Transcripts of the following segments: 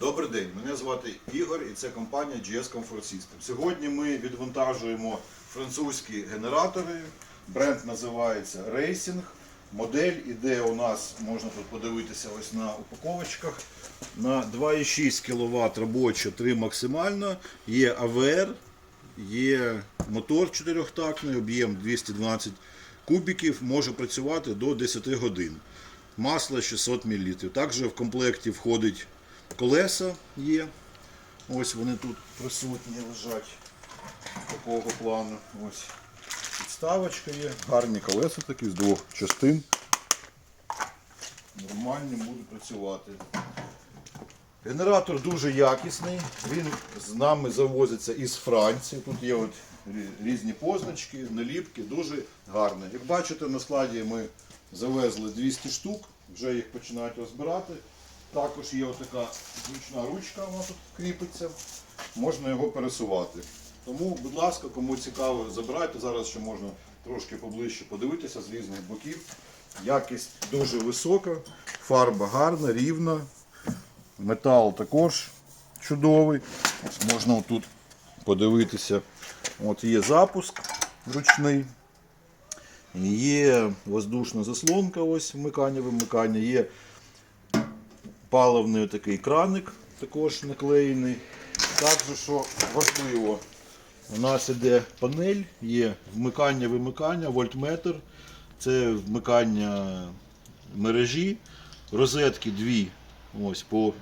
Добрий день, мене звати Ігор і це компанія GS Comfort System. Сьогодні ми відвантажуємо французькі генератори. Бренд називається Racing. Модель іде у нас, можна тут подивитися ось на упаковочках. На 2,6 кВт робоча, 3 максимально. Є АВР, є мотор чотирьохтактний, об'єм 212 кубіків, може працювати до 10 годин. Масло 600 мл. Також в комплекті входить колеса є. Ось вони тут присутні лежать такого плану. Ось підставочка є. Гарні колеса такі з двох частин. Нормальні будуть працювати. Генератор дуже якісний. Він з нами завозиться із Франції. Тут є от різні позначки, наліпки, дуже гарний. Як бачите, на складі ми завезли 200 штук, вже їх починають розбирати. Також є отака зручна ручка, вона тут кріпиться. Можна його пересувати. Тому, будь ласка, кому цікаво, забирайте. Зараз ще можна трошки поближче подивитися з різних боків. Якість дуже висока, фарба гарна, рівна. Метал також чудовий. Можна тут подивитися. От є запуск ручний. Є воздушна заслонка, ось вмикання, вимикання, є паливний такий краник, також наклеєний. Також, що важливо, у нас іде панель, є вмикання-вимикання, вольтметр, це вмикання мережі, розетки дві ось по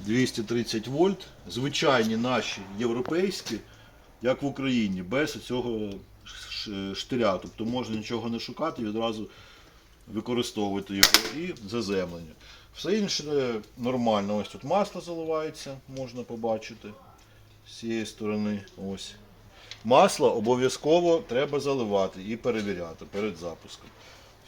230 вольт. Звичайні наші європейські, як в Україні, без цього штиря. Тобто можна нічого не шукати, відразу використовувати його і заземлення. Все інше нормально. Ось тут масло заливається, можна побачити з цієї сторони. Ось. Масло обов'язково треба заливати і перевіряти перед запуском.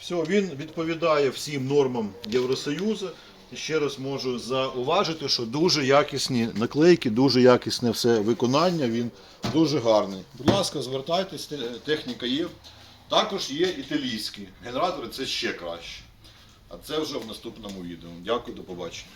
Все, він відповідає всім нормам Євросоюзу. Ще раз можу зауважити, що дуже якісні наклейки, дуже якісне все виконання, він дуже гарний. Будь ласка, звертайтесь, техніка є. Також є італійські генератори, це ще краще. А це вже в наступному відео. Дякую, до побачення.